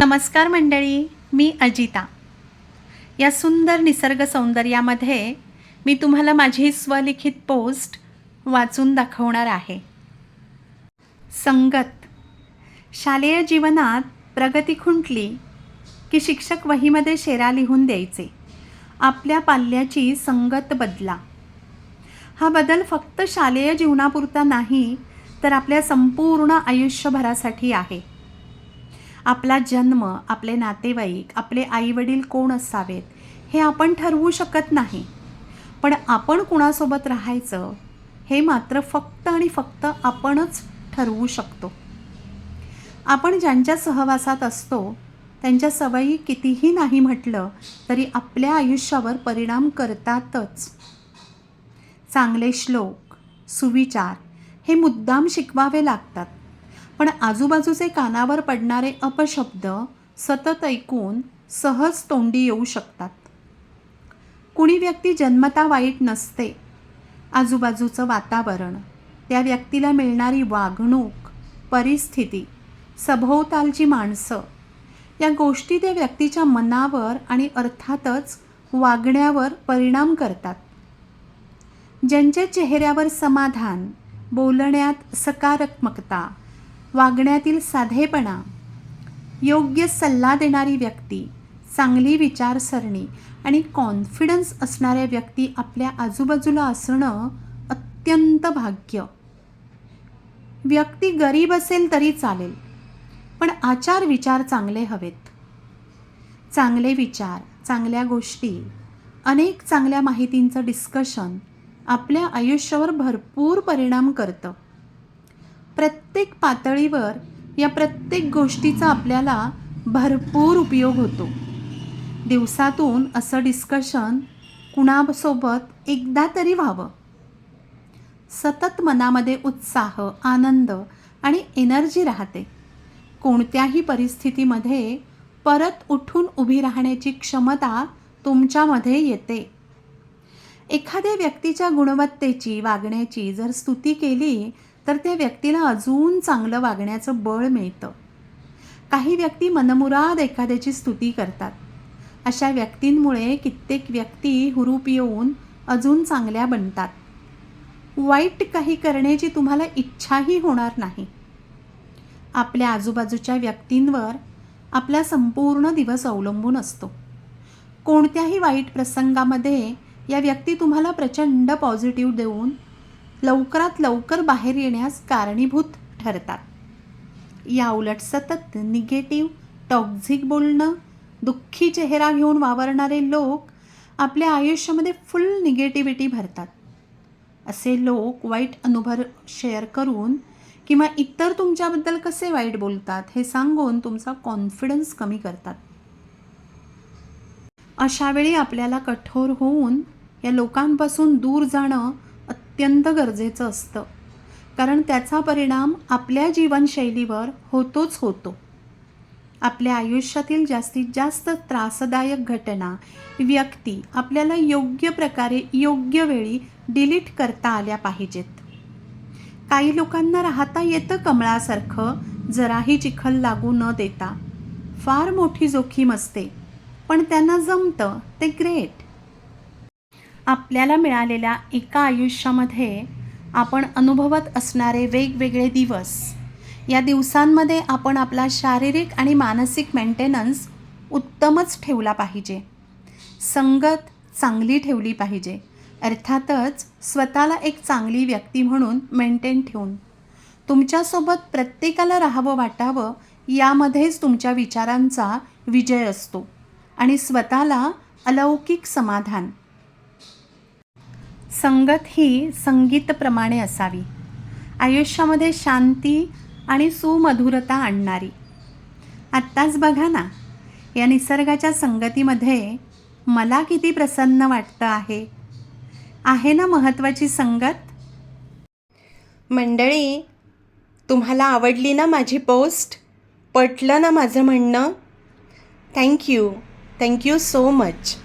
नमस्कार मंडळी मी अजिता. या सुंदर निसर्ग सौंदर्यामध्ये मी तुम्हाला माझी स्वलिखित पोस्ट वाचून दाखवणार आहे. संगत. शालेय जीवनात प्रगती खुंटली की शिक्षक वहीमध्ये शेरा लिहून द्यायचे. आपल्या पाल्याची संगत बदला. हा बदल फक्त शालेय जीवनापुरता नाही तर आपल्या संपूर्ण आयुष्यभरासाठी आहे. आपला जन्म आपले नातेवाईक आपले आईवडील कोण असावेत हे आपण ठरवू शकत नाही. पण आपण कुणासोबत राहायचं हे मात्र फक्त आणि फक्त आपणच ठरवू शकतो. आपण ज्यांच्या सहवासात असतो त्यांच्या सवयी कितीही नाही म्हटलं तरी आपल्या आयुष्यावर परिणाम करतातच. चांगले श्लोक सुविचार हे मुद्दाम शिकवावे लागतात. पण आजूबाजूचे कानावर पडणारे अपशब्द सतत ऐकून सहज तोंडी येऊ शकतात. कुणी व्यक्ती जन्मता वाईट नसते. आजूबाजूचं वातावरण त्या व्यक्तीला मिळणारी वागणूक परिस्थिती सभोवतालची माणसं या गोष्टी त्या व्यक्तीच्या मनावर आणि अर्थातच वागण्यावर परिणाम करतात. ज्यांच्या चेहऱ्यावर समाधान बोलण्यात सकारात्मकता वागण्यातील साधेपणा योग्य सल्ला देणारी व्यक्ती चांगली विचारसरणी आणि कॉन्फिडन्स असणाऱ्या व्यक्ती आपल्या आजूबाजूला असणं अत्यंत भाग्य. व्यक्ती गरीब असेल तरी चालेल पण आचार विचार चांगले हवेत. चांगले विचार चांगल्या गोष्टी अनेक चांगल्या माहितींचं डिस्कशन आपल्या आयुष्यावर भरपूर परिणाम करतं. प्रत्येक पातळीवर या प्रत्येक गोष्टीचा आपल्याला भरपूर उपयोग होतो. दिवसातून असं डिस्कशन कुणासोबत एकदा तरी व्हावं. सतत मनामध्ये उत्साह आनंद आणि एनर्जी राहते. कोणत्याही परिस्थितीमध्ये परत उठून उभी राहण्याची क्षमता तुमच्यामध्ये येते. एखाद्या व्यक्तीच्या गुणवत्तेची वागण्याची जर स्तुती केली तर त्या व्यक्तीला अजून चांगलं वागण्याचं बळ मिळतं. काही व्यक्ती मनमुराद एखाद्याची स्तुती करतात. अशा व्यक्तींमुळे कित्येक व्यक्ती हुरूप येऊन अजून चांगल्या बनतात. वाईट काही करण्याची तुम्हाला इच्छाही होणार नाही. आपल्या आजूबाजूच्या व्यक्तींवर आपला संपूर्ण दिवस अवलंबून असतो. कोणत्याही वाईट प्रसंगामध्ये या व्यक्ती तुम्हाला प्रचंड पॉझिटिव्ह देऊन लवकरात लवकर बाहेर येण्यास कारणीभूत ठरतात. या उलट सतत निगेटिव्ह टॉक्झिक बोलणं दुःखी चेहरा घेऊन वावरणारे लोक आपल्या आयुष्यामध्ये फुल निगेटिव्हिटी भरतात. असे लोक वाईट अनुभव शेअर करून किंवा इतर तुमच्याबद्दल कसे वाईट बोलतात हे सांगून तुमचा कॉन्फिडन्स कमी करतात. अशावेळी आपल्याला कठोर होऊन या लोकांपासून दूर जाणं अत्यंत गरजेचं असतं. कारण त्याचा परिणाम आपल्या जीवनशैलीवर होतोच होतो. आपल्या आयुष्यातील जास्तीत जास्त त्रासदायक घटना व्यक्ती आपल्याला योग्य प्रकारे योग्य वेळी डिलीट करता आल्या पाहिजेत. काही लोकांना राहता येतं कमळासारखं जराही चिखल लागू न देता. फार मोठी जोखीम असते पण त्यांना जमतं ते ग्रेट आपल्याला मिळालेल्या एका आयुष्यामध्ये आपण अनुभवत असणारे वेगवेगळे दिवस. या दिवसांमध्ये आपण आपला शारीरिक आणि मानसिक मेंटेनन्स उत्तमच ठेवला पाहिजे. संगत चांगली ठेवली पाहिजे. अर्थातच स्वतःला एक चांगली व्यक्ती म्हणून मेंटेन ठेवून. तुमच्यासोबत प्रत्येकाला राहावं वाटावं यामध्येच तुमच्या विचारांचा विजय असतो आणि स्वतःला अलौकिक समाधान संगत ही संगीतप्रमाणे असावी. आयुष्यामध्ये शांती आणि सुमधुरता आणणारी. आत्ताच बघा ना या निसर्गाच्या संगतीमध्ये मला किती प्रसन्न वाटतं आहे. आहे ना महत्त्वाची संगत? मंडळी तुम्हाला आवडली ना माझी पोस्ट? पटलं ना माझं म्हणणं? Thank you thank you so much